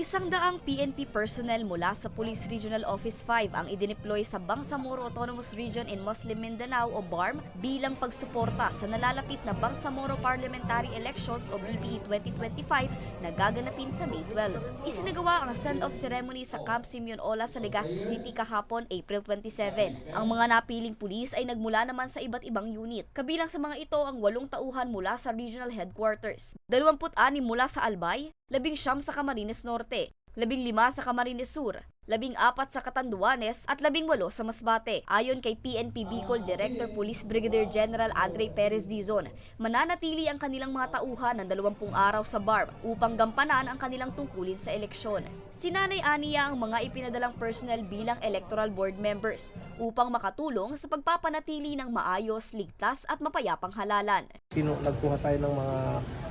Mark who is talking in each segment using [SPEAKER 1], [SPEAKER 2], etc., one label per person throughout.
[SPEAKER 1] Isang daang PNP personnel mula sa Police Regional Office 5 ang idineploy sa Bangsamoro Autonomous Region in Muslim Mindanao o BARM bilang pagsuporta sa nalalapit na Bangsamoro Parliamentary Elections o BPE 2025 na gaganapin sa May 12. Isinagawa ang send-off ceremony sa Camp Simeon Ola sa Legazpi City kahapon April 27. Ang mga napiling pulis ay nagmula naman sa iba't ibang unit. Kabilang sa mga ito ang walong tauhan mula sa regional headquarters, 26 mula sa Albay, labing siyam sa Camarines Norte, labing lima sa Camarines Sur, labing apat sa Catanduanes at labing walo sa Masbate. Ayon kay PNP Bicol Director Police Brigadier General Andre Perez Dizon, mananatili ang kanilang mga tauhan ng 20 araw sa BARM upang gampanan ang kanilang tungkulin sa eleksyon. Sinanay aniya ang mga ipinadalang personnel bilang electoral board members upang makatulong sa pagpapanatili ng maayos, ligtas at mapayapang halalan.
[SPEAKER 2] Nagkuha tayo ng mga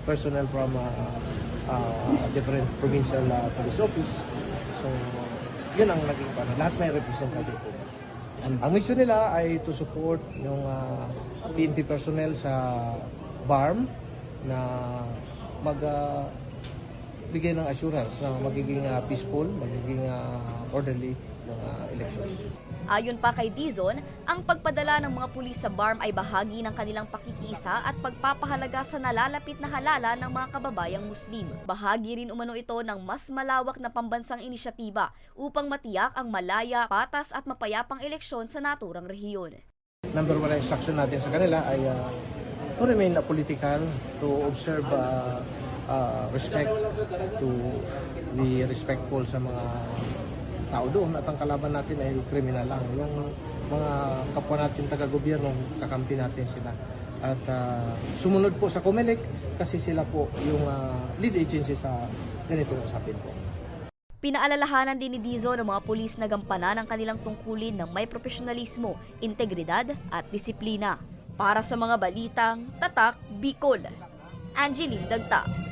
[SPEAKER 2] personnel from uh, uh, different provincial uh, police office. So, yun ang naging paano. Lahat may representative po. Ang mission nila ay to support yung uh, PNP personnel sa BARM na mag uh, bigay ng assurance na magiging uh, peaceful, magiging uh, orderly ng uh, election.
[SPEAKER 1] Ayon pa kay Dizon, ang pagpadala ng mga pulis sa BARM ay bahagi ng kanilang pakikisa at pagpapahalaga sa nalalapit na halala ng mga kababayang Muslim. Bahagi rin umano ito ng mas malawak na pambansang inisyatiba upang matiyak ang malaya, patas at mapayapang eleksyon sa naturang rehiyon.
[SPEAKER 2] number one instruction natin sa kanila ay uh, to remain uh, political, to observe uh, uh, respect, to be respectful sa mga tao doon at ang kalaban natin ay kriminal lang. Yung mga kapwa natin taga-gobyerno, kakampi natin sila. At uh, sumunod po sa COMELEC kasi sila po yung uh, lead agency sa ganitong usapin po.
[SPEAKER 1] Pinaalalahanan din ni Dizon ang mga pulis na gampanan ang kanilang tungkulin ng may profesionalismo, integridad at disiplina. Para sa mga balitang Tatak Bicol, Angeline Dagta.